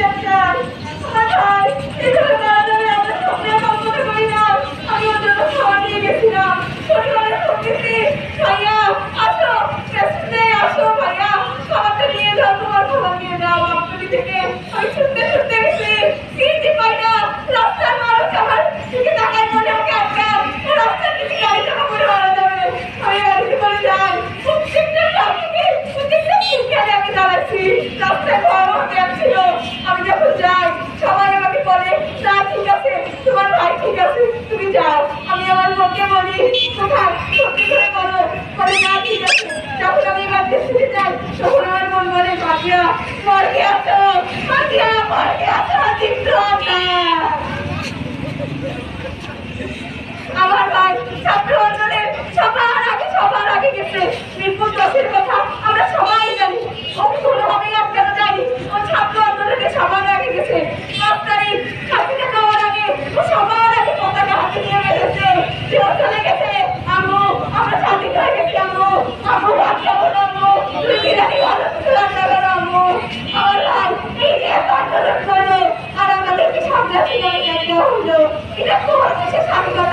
doctor এভাবে কথা সত্যি করে বলো, করে না ঠিক আছে যখন আমি বাড়িতে শুয়ে আমার মন বলে মাতিয়া মার্কে আছো মাতিয়া মার্কে এটা তোমার কাছে স্বাগত